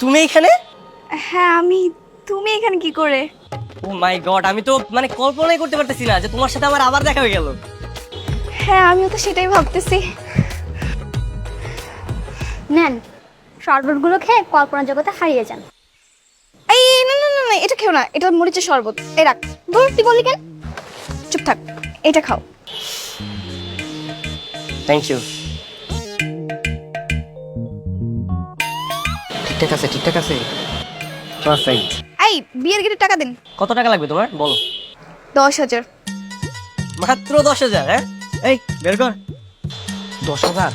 তুমি এখানে? হ্যাঁ আমি তুমি এখানে কি করে? ও মাই গড আমি তো মানে কল্পনাই করতে পারতেছি না যে তোমার সাথে আমার আবার দেখা হয়ে গেল। হ্যাঁ আমিও তো সেটাই ভাবতেছি। নেন শরবতগুলো খেয়ে কল্পনা জগতে হারিয়ে যান। এই না না না না এটা খেও না এটা মরিচের শরবত। এই রাখ ধর তুই বললি কেন? চুপ থাক এটা খাও। থ্যাংক ইউ ঠিকঠাক আছে ঠিকঠাক আছে? পারফেক্ট। এই বিয়ের গেটে টাকা দিন। কত টাকা লাগবে তোমার? বলো। দশ হাজার। মাত্র দশ হাজার হ্যাঁ? এই বের কর। দশ হাজার?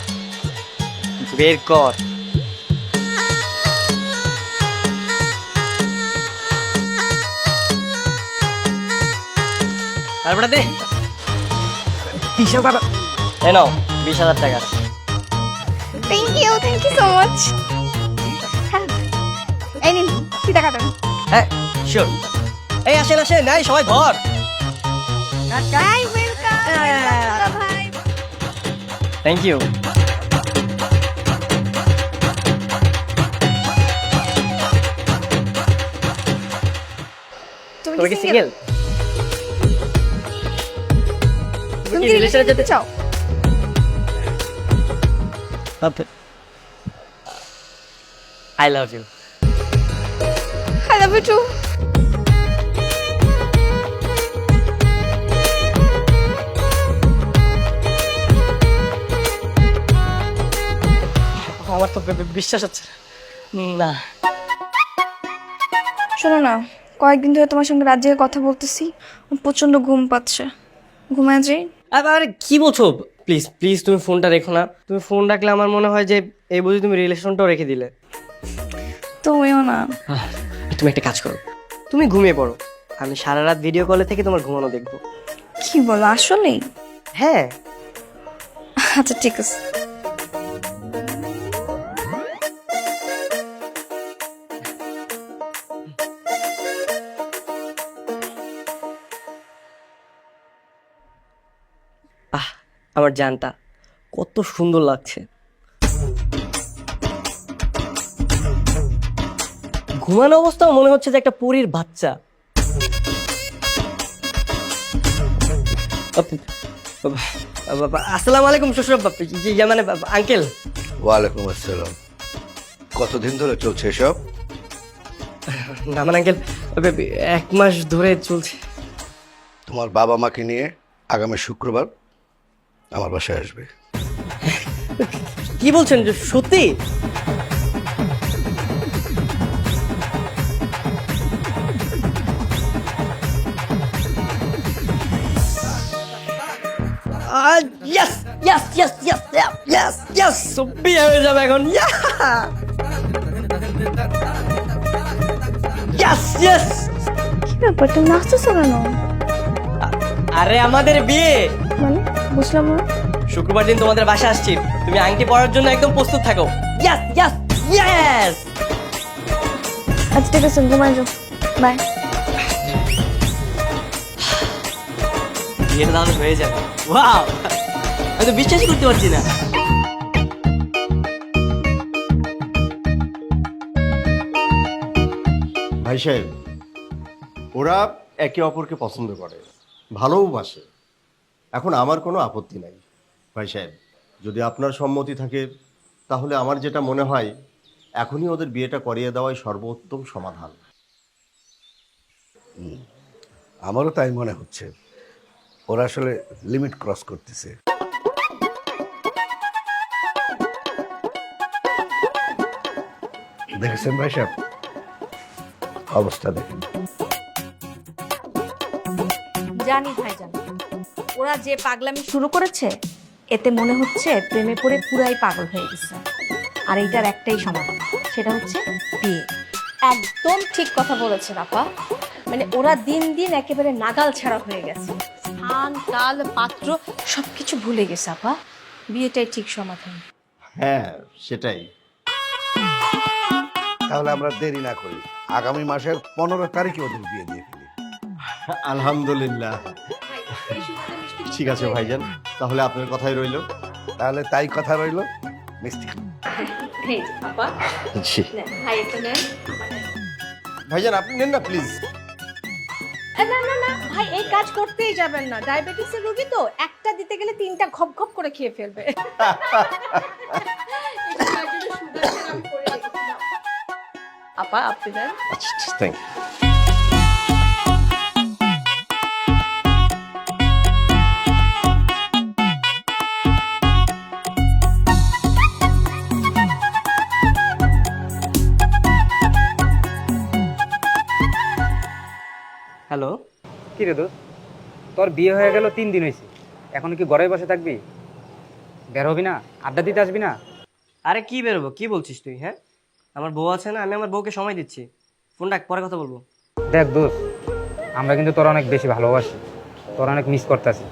বের কর। তারপরে দে। বিশ হাজার এ নাও বিশ হাজার টাকা। Thank you thank you so much টাকা দেন। হ্যাঁ শিওর এই আসেন আসেন। এই সবাই ধর থ্যাংক ইউ তুমি কি সিঙ্গেল তুমি কি রিলেশনে যেতে চাও? I love you love you too আমার তো বিশ্বাস হচ্ছে না। শোনো না কয়েকদিন ধরে তোমার সঙ্গে রাত জেগে কথা বলতেছি প্রচণ্ড ঘুম পাচ্ছে। ঘুমায় যাই আবার কি বলছো? প্লিজ প্লিজ তুমি ফোনটা রেখো না। তুমি ফোন রাখলে আমার মনে হয় যে এই বুঝি তুমি রিলেশনটাও রেখে দিলে। তুমিও না। তুমি একটা কাজ করো। তুমি ঘুমিয়ে পড়ো। আমি সারা রাত ভিডিও কলে থেকে তোমার ঘুমানো দেখব। কি বলো আসলেই? হ্যাঁ। আচ্ছা ঠিক আছে। আহ আমার জানটা কত সুন্দর লাগছে। ঘুমানো অবস্থাও মনে হচ্ছে যে একটা পুরীর বাচ্চা। আসসালামু আলাইকুম শ্বশুর ইয়া মানে আঙ্কেল? ওয়ালাইকুম আসসালাম। কতদিন ধরে চলছে এসব? না মানে আঙ্কেল এক মাস ধরে চলছে। তোমার বাবা মাকে নিয়ে আগামী শুক্রবার আমার বাসায় আসবে। কি বলছেন যে সত্যি? Yes yes yes yes yes yes বিয়ে হয়ে যাবে এখন। ইয়েস ইয়েস কি ব্যাপার তুমি নাচতেছো কেন? আরে আমাদের বিয়ে। মানে বুঝলাম না। শুক্রবার দিন তোমাদের বাসা আসছি। তুমি আংটি পরার জন্য একদম প্রস্তুত থাকো। ইয়েস ইয়েস ইয়েস আচ্ছা ঠিক আছে ঘুমায় যাও। বাই বিয়েটা তাহলে হয়ে যাবে। ওয়াও আমি তো বিশ্বাসই করতে পারছি না ভাই সাহেব ওরা একে অপরকে পছন্দ করে ভালোবাসে এখন আমার কোনো আপত্তি নাই। ভাই সাহেব যদি আপনার সম্মতি থাকে তাহলে আমার যেটা মনে হয় এখনই ওদের বিয়েটা করিয়ে দেওয়াই সর্বোত্তম সমাধান। আমারও তাই মনে হচ্ছে। ওরা আসলে লিমিট ক্রস করতেছে। দেখেছেন ভাই সাহেব? অবস্থা দেখেন। জানি ভাইজান ওরা যে পাগলামি শুরু করেছে এতে মনে হচ্ছে প্রেমে পড়ে পুরাই পাগল হয়ে গেছে। আর এইটার একটাই সমাধান সেটা হচ্ছে বিয়ে। একদম ঠিক কথা বলেছেন আপা। মানে ওরা দিন দিন একেবারে নাগাল ছাড়া হয়ে গেছে। স্থান কাল পাত্র সবকিছু ভুলে গেছে আপা। বিয়েটাই ঠিক সমাধান। হ্যাঁ সেটাই। তাহলে আমরা দেরি না করি। আগামী মাসের পনেরো তারিখে ওদের বিয়ে দিয়ে ফেলি। আলহামদুলিল্লাহ। ঠিক আছে ভাইজান। তাহলে আপনার কথাই রইল। তাহলে তাই কথা রইল। মিষ্টি ভাইজান আপনি নেন না প্লিজ। না না না ভাই এই কাজ করতেই যাবেন না। ডায়াবেটিসের রোগী তো একটা দিতে গেলে তিনটা খপ খপ করে খেয়ে ফেলবে। আপা আপনি দেন। আচ্ছা থ্যাংক ইউ হ্যালো কি রে দোস্ত? তোর বিয়ে হয়ে গেল তিন দিন হয়েছে এখন কি ঘরে বসে থাকবি? বের হবি না? আড্ডা দিতে আসবি না? আরে কি বেরোবো? কি বলছিস তুই হ্যাঁ? আমার বউ আছে না আমি আমার বউকে সময় দিচ্ছি। ফোন রাখ পরে কথা বলব। দেখ দোস্ত আমরা কিন্তু তোর অনেক বেশি ভালোবাসি। তোর অনেক মিস করতেছি।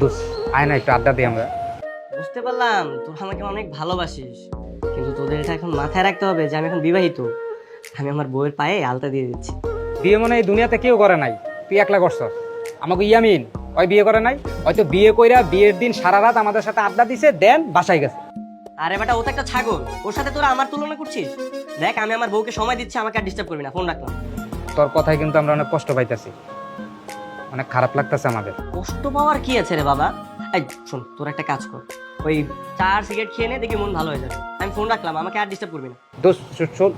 দোস্ত আয় না একটু আড্ডা দিই আমরা। বুঝতে পারলাম তোর আমাকে অনেক ভালোবাসিস। কিন্তু তোদের এটা এখন মাথায় রাখতে হবে যে আমি এখন বিবাহিত। আমি আমার বউয়ের পায়ে আলতা দিয়ে দিচ্ছি। বিয়ে মনে হয় এই দুনিয়াতে কেউ করে নাই। তুই একলা করছস। আমাকে ইয়ামিন ওই বিয়ে করে নাই। হয়তো বিয়ে কইরা বিয়ের দিন সারা রাত আমাদের সাথে আড্ডা দিছে দেন বাসায় গেছে। আরে বেটা ও তো একটা ছাগল। ওর সাথে তোরা আমার তুলনা করছিস? দেখ আমি আমার বউকে সময় দিচ্ছি আমাকে আর ডিস্টার্ব করবি না ফোন রাখলাম। তোর কথায় কিন্তু আমরা অনেক কষ্ট পাইতেছি। অনেক খারাপ লাগতেছে আমাদের। কষ্ট পাওয়ার কি আছে রে বাবা? এই শোন তোর একটা কাজ কর। ওই চার সিগারেট খেয়ে নে দেখি মন ভালো হয়ে যাবে। আমি ফোন রাখলাম আমাকে আর ডিস্টার্ব করবি না। দোস্ত শো- শোন।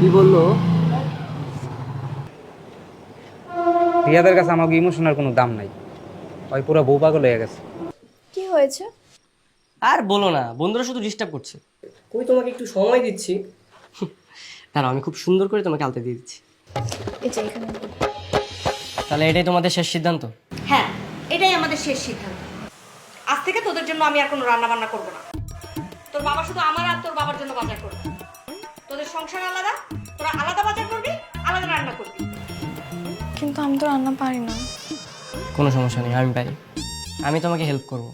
কি বলল? রিয়াদের কাছে আমাকে ইমোশনের কোনো দাম নাই। ওই পুরো বউ পাগল হয়ে গেছে। কি হয়েছে? আর বলো না বন্ধুরা শুধু ডিস্টার্ব করছে। কই তোমাকে একটু সময় দিচ্ছি। দাঁড়াও আমি খুব সুন্দর করে তোমাকে আলতে দিয়ে দিচ্ছি। এই যে এখানে তাহলে এটাই তোমাদের শেষ সিদ্ধান্ত? হ্যাঁ এটাই আমাদের শেষ সিদ্ধান্ত। আজ থেকে তোদের জন্য আমি আর কোনো রান্না বান্না করব না। তোর বাবা শুধু আমার আর তোর বাবার জন্য বাজার করবে। তোদের সংসার আলাদা তোরা আলাদা বাজার করবি আলাদা রান্না করবি। কিন্তু আমি তো রান্না পারি না। কোনো সমস্যা নেই আমি পারি। আমি তোমাকে হেল্প করব।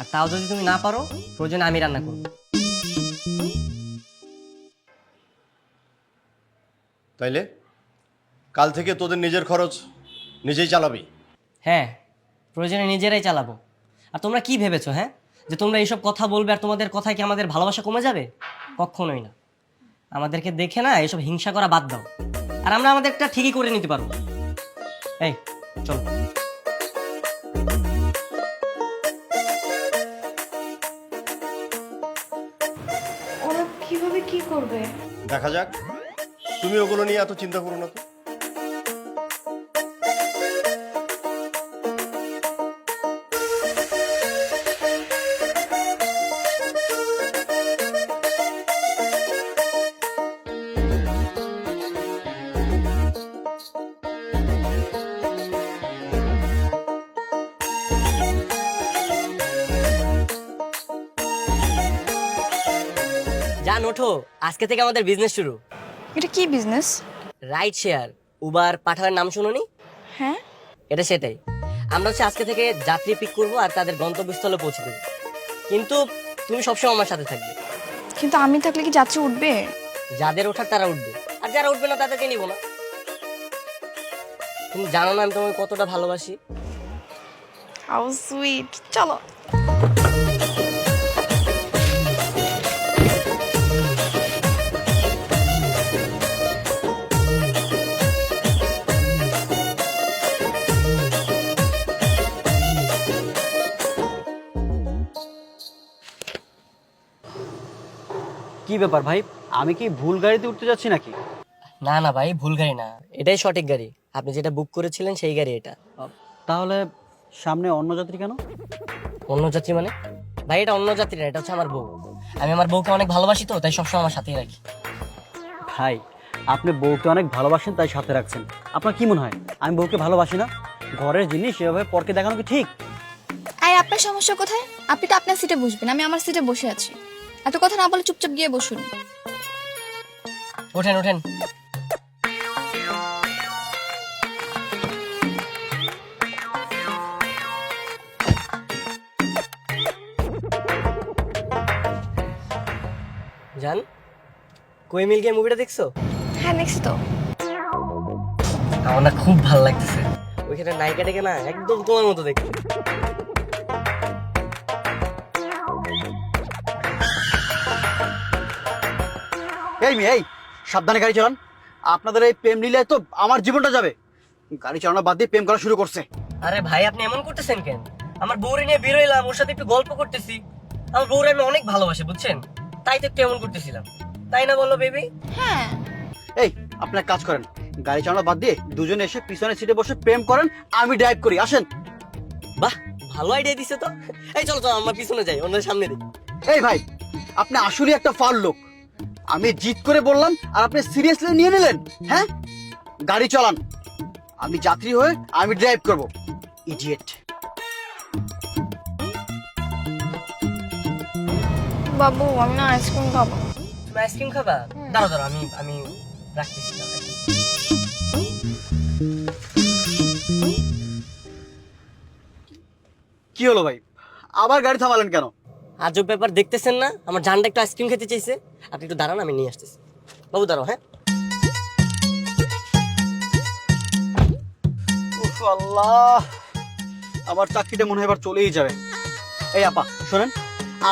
আর তাও যদি তুমি না পারো প্রয়োজনে আমি রান্না করব। তাইলে? কাল থেকে তোদের নিজের খরচ নিজেই চালাবি। হ্যাঁ প্রয়োজনে নিজেরাই চালাবো। আর তোমরা কি ভেবেছো হ্যাঁ? যে তোমরা এইসব কথা বলবে আর তোমাদের কথায় কি আমাদের ভালোবাসা কমে যাবে? কখনোই না। আমাদেরকে দেখে না এইসব হিংসা করা বাদ দাও। আর আমরা আমাদেরটা ঠিকই করে নিতে পারব। এই চলো। ওরা কীভাবে কি করবে? দেখা যাক। তুমি ওগুলো নিয়ে এত চিন্তা করো না তো। জান, ওঠো। আজকে থেকে আমাদের বিজনেস শুরু। এটা কি বিজনেস রাইড শেয়ার উবার পাঠানোর নাম শুনোনি? হ্যাঁ। এটা সেটাই। আমরা হচ্ছে আজকে থেকে যাত্রী পিক করব আর তাদের গন্তব্যস্থলে পৌঁছে দেবো। কিন্তু তুমি সবসময় আমার সাথে থাকবে। কিন্তু আমি থাকলে কি যাত্রী উঠবে? যাদের ওঠার তারা উঠবে। আর যারা উঠবে না তাদেরকে নিব না। তুমি জানো না আমি তোমাকে কতটা ভালোবাসি? হাউ সুইট চলো। কি ব্যাপার ভাই? আমি কি ভুল গাড়িতে উঠতে যাচ্ছি নাকি? না না ভাই ভুল গাড়ি না। এটাই সঠিক গাড়ি। আপনি যেটা বুক করেছিলেন সেই গাড়ি এটা। তাহলে সামনে অন্য যাত্রী কেন? অন্য যাত্রী মানে? ভাই এটা অন্য যাত্রী না এটা হচ্ছে আমার বউ। আমি আমার বউকে অনেক ভালোবাসি তো তাই সবসময় আমার সাথেই রাখি। ভাই আপনি বউকে অনেক ভালোবাসেন তাই সাথে রাখছেন। আপনার কি মনে হয়? আমি বউকে ভালোবাসি না? ঘরের জিনিস এভাবে পরকে দেখানো কি ঠিক? আর আপনার সমস্যা কোথায়? আপনি তো আপনার সিটে বসবেন আমি আমার সিটে বসে আছি। এত কথা না বলে চুপচাপ গিয়ে বসুন। ওঠেন ওঠেন জান কই মিল গিয়ে মুভিটা দেখছ? হ্যাঁ দেখছি তো। আমার না খুব ভালো লাগতেছে। ওইখানে নায়িকা ডেকে না একদম তোমার মতো দেখতে। এই মেয়ে এই সাবধানে গাড়ি চালান। আপনাদের এই প্রেম লীলায় তো আমার জীবনটা যাবে। গাড়ি চালানো বাদ দিয়ে প্রেম করা শুরু করছে। আরে ভাই আপনি এমন করতেছেন কেন? আমার বউরে নিয়ে বেরোইলাম ওর সাথে একটু গল্প করতেছি। আমার বউরে আমি অনেক ভালোবাসি বুঝছেন? তাই তো একটু এমন করতেছিলাম। তাই না বলল বেবি? হ্যাঁ। এই আপনি কাজ করেন। গাড়ি চালানো বাদ দিয়ে দুজনে এসে পিছনের সিটে বসে প্রেম করেন আমি ড্রাইভ করি আসেন। বাহ ভালো আইডিয়া দিছে তো। এই চলো চলো আমার পিছনে যাই অন্যের সামনে দিই এই ভাই আপনি আসলে একটা ফাল লোক। আমি জিত করে বললাম আর আপনি সিরিয়াসলি নিয়ে নিলেন হ্যাঁ? গাড়ি চালান। আমি যাত্রী হয়ে আমি ড্রাইভ করব। ইডিয়েট বাবু আমি না আইসক্রিম খাব। তুমি আইসক্রিম খাবা? দাঁড়াও দাঁড়াও আমি আমি রাখতেছি। কি হলো ভাই? আবার গাড়ি থামালেন কেন? আজব ব্যাপার দেখতেছেন না? আমার জানটা একটু আইসক্রিম খেতে চাইছে। আপনি একটু দাঁড়ান আমি নিয়ে আসতেছি। বাবু দাঁড়াও হ্যাঁ? আল্লাহ! আমার চাকরিটা মনে হয় এবার চলেই যাবে। এই আপা শোনেন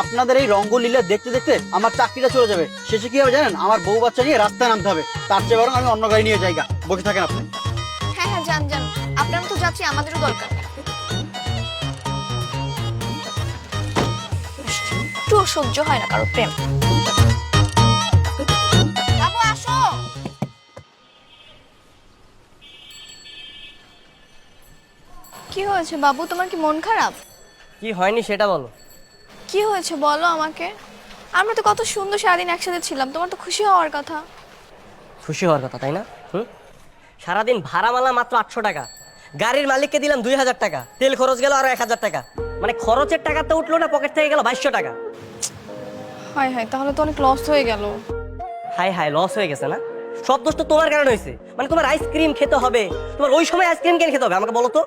আপনাদের এই রঙ্গলীলা দেখতে দেখতে আমার চাকরিটা চলে যাবে। শেষে কি হবে জানেন? আমার বউ বাচ্চা নিয়ে রাস্তায় নামতে হবে। তার চেয়ে বরং আমি অন্য গাড়ি নিয়ে যাইগা বসে থাকেন আপনি। হ্যাঁ হ্যাঁ যান যান। আপনার তো যাচ্ছি আমাদেরও দরকার। একটু সহ্য হয় না কারও প্রেম। কি হয়েছে বাবু? তোমার কি মন খারাপ? কি হয়নি সেটা বলো। কি হয়েছে বলো আমাকে। আমরা তো কত সুন্দর সারাদিন একসাথে ছিলাম তোমার তো খুশি হওয়ার কথা। খুশি হওয়ার কথা তাই না? হুম? সারাদিন ভাড়া মালা মাত্র আটশো টাকা। গাড়ির মালিককে দিলাম দুই হাজার টাকা। তেল খরচ গেল আরও এক হাজার টাকা। মানে খরচের টাকা তো উঠল না পকেট থেকে গেল বাইশশো টাকা। হয় হয় তাহলে তো অনেক লস হয়ে গেল। হাই হাই লস হয়ে গেছে না? সব দোষ তো তোমার কারণে হয়েছে। মানে তোমার আইসক্রিম খেতে হবে। তোমার ওই সময় আইসক্রিম কেন খেতে হবে আমাকে বলো তো।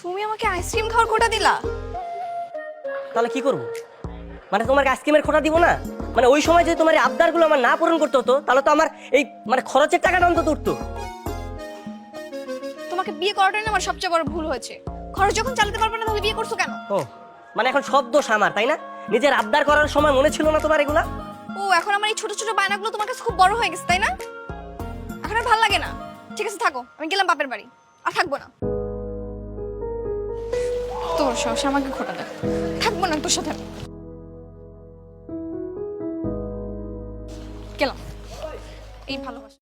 তুমি আমাকে আইসক্রিম খাওয়ার কোটা দিলা? তাহলে কি করব? মানে তোমাকে আইসক্রিমের খোটা দিব না? মানে ওই সময় যদি তোমার এই আবদারগুলো আমার না পূরণ করতে হতো তাহলে তো আমার এই মানে খরচের টাকাটা অন্তত উঠতো। তোমাকে বিয়ে করাটাই না আমার সবচেয়ে বড় ভুল হয়েছে। খরচ যখন চালাতে পারবে না তাহলে বিয়ে করছ কেন? ও মানে এখন সব দোষ আমার তাই না? নিজের আবদার করার সময় মনে ছিল না তোমার এগুলা? ও এখন আমার এই ছোট ছোট বায়নাগুলো তোমার কাছে খুব বড় হয়ে গেছে তাই না? এখন আর ভালো লাগে না। ঠিক আছে থাকো আমি গেলাম বাপের বাড়ি। আর থাকব না। তোর সাহস আমাকে খোটা দেয় থাকব না তোর সাথে। গেলাম। এই ভালোবাসা।